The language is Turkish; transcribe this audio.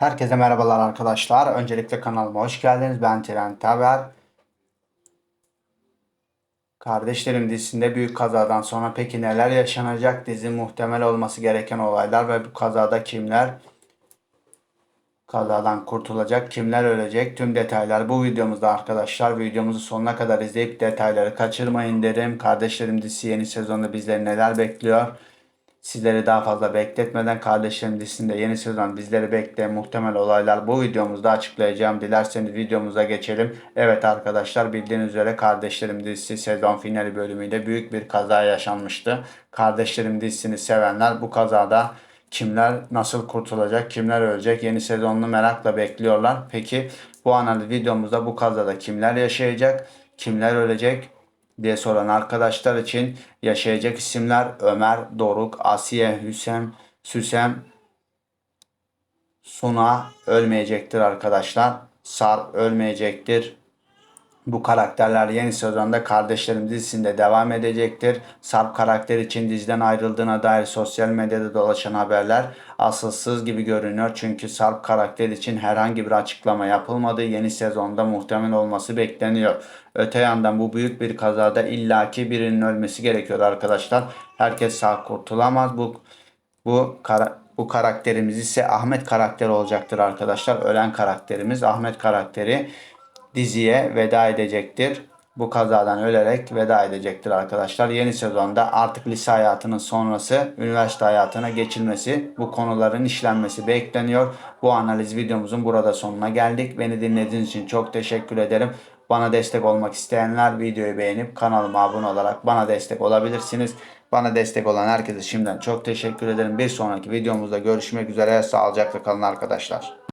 Herkese merhabalar arkadaşlar. Öncelikle kanalıma hoş geldiniz. Ben Trent Haber. Kardeşlerim dizisinde büyük kazadan sonra peki neler yaşanacak? Dizi muhtemel olması gereken olaylar ve bu kazada kimler kazadan kurtulacak, kimler ölecek? Tüm detaylar bu videomuzda arkadaşlar. Videomuzu sonuna kadar izleyip detayları kaçırmayın derim. Kardeşlerim dizisi yeni sezonda bizleri neler bekliyor? Sizleri daha fazla bekletmeden kardeşlerim dizisinde yeni sezon bizleri bekleyen muhtemel olaylar bu videomuzda açıklayacağım. Dilerseniz videomuza geçelim. Evet arkadaşlar bildiğiniz üzere kardeşlerim dizisi sezon finali bölümüyle büyük bir kaza yaşanmıştı. Kardeşlerim dizisini sevenler bu kazada kimler nasıl kurtulacak, kimler ölecek yeni sezonunu merakla bekliyorlar. Peki bu analiz videomuzda bu kazada kimler yaşayacak, kimler ölecek, diye soran arkadaşlar için yaşayacak isimler Ömer, Doruk, Asiye, Hüsem, Süsem, Suna ölmeyecektir arkadaşlar. Sarp ölmeyecektir. Bu karakterler yeni sezonda Kardeşlerim dizisinde devam edecektir. Sarp karakter için diziden ayrıldığına dair sosyal medyada dolaşan haberler asılsız gibi görünüyor. Çünkü Sarp karakter için herhangi bir açıklama yapılmadı. Yeni sezonda muhtemel olması bekleniyor. Öte yandan bu büyük bir kazada illaki birinin ölmesi gerekiyor arkadaşlar. Herkes sağ kurtulamaz. Bu bu kara, bu karakterimiz ise Ahmet karakteri olacaktır arkadaşlar. Ölen karakterimiz Ahmet karakteri diziye veda edecektir. Bu kazadan ölerek veda edecektir arkadaşlar. Yeni sezonda artık lise hayatının sonrası üniversite hayatına geçilmesi, bu konuların işlenmesi bekleniyor. Bu analiz videomuzun burada sonuna geldik. Beni dinlediğiniz için çok teşekkür ederim. Bana destek olmak isteyenler videoyu beğenip kanalıma abone olarak bana destek olabilirsiniz. Bana destek olan herkese şimdiden çok teşekkür ederim. Bir sonraki videomuzda görüşmek üzere. Sağlıcakla kalın arkadaşlar.